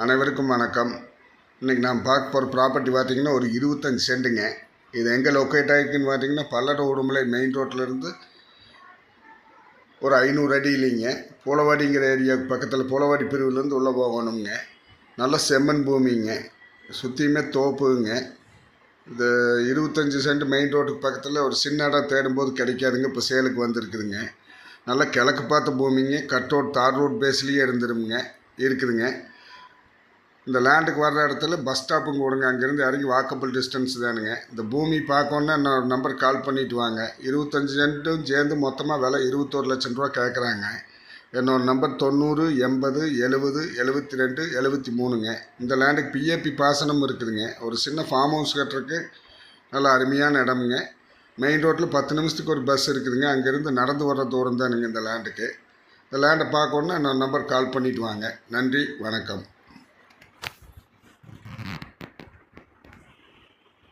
அனைவருக்கும் வணக்கம். இன்றைக்கி நான் பார்க்க போகிற ப்ராப்பர்ட்டி பார்த்தீங்கன்னா ஒரு இருபத்தஞ்சி சென்ட்டுங்க இது எங்கே லொக்கேட் ஆகிருக்குன்னு பார்த்தீங்கன்னா பல்லட உடுமலை மெயின் ரோட்டிலேருந்து ஒரு ஐநூறு அடி இல்லைங்க. புலவாடிங்கிற ஏரியாவுக்கு பக்கத்தில் புலவாடி பிரிவுலேருந்து உள்ளே போகணுங்க. நல்ல செம்மண் பூமிங்க. சுற்றியுமே தோப்புங்க. இந்த இருபத்தஞ்சி சென்ட் மெயின் ரோட்டுக்கு பக்கத்தில் ஒரு சின்ன இடம் தேடும்போது கிடைக்காதுங்க. இப்போ சேலுக்கு வந்திருக்குதுங்க. நல்லா கிழக்கு பார்த்த பூமிங்க. கட் ரோட் தார் ரோட் பேஸ்லேயே இருந்துருங்க இருக்குதுங்க. இந்த லேண்டுக்கு வர்ற இடத்துல பஸ் ஸ்டாப்புங்க கொடுங்க. அங்கேருந்து இறங்கி வாக்கபிள் டிஸ்டன்ஸ் தானுங்க. இந்த பூமி பார்க்கணுன்னா நான் நம்பர் கால் பண்ணிட்டு வாங்க. இருபத்தஞ்சி சென்ட்டும் சேர்ந்து மொத்தமாக விலை இருபத்தோரு லட்சம் ரூபா கேட்குறாங்க என்னோட நம்பர் தொண்ணூறு எண்பது எழுபது எழுபத்தி ரெண்டு எழுபத்தி மூணுங்க இந்த லேண்டுக்கு பிஏபி பாசனம் இருக்குதுங்க. ஒரு சின்ன ஃபார்ம் ஹவுஸ் கட்டுறதுக்கு நல்ல அருமையான இடமுங்க. மெயின் ரோட்டில் பத்து நிமிஷத்துக்கு ஒரு பஸ் இருக்குதுங்க. அங்கேருந்து நடந்து வர்ற தூரம் தானுங்க இந்த லேண்டுக்கு இந்த லேண்டை பார்க்கணுன்னா என்னோடய நம்பர் கால் பண்ணிவிட்டு வாங்க. நன்றி வணக்கம்.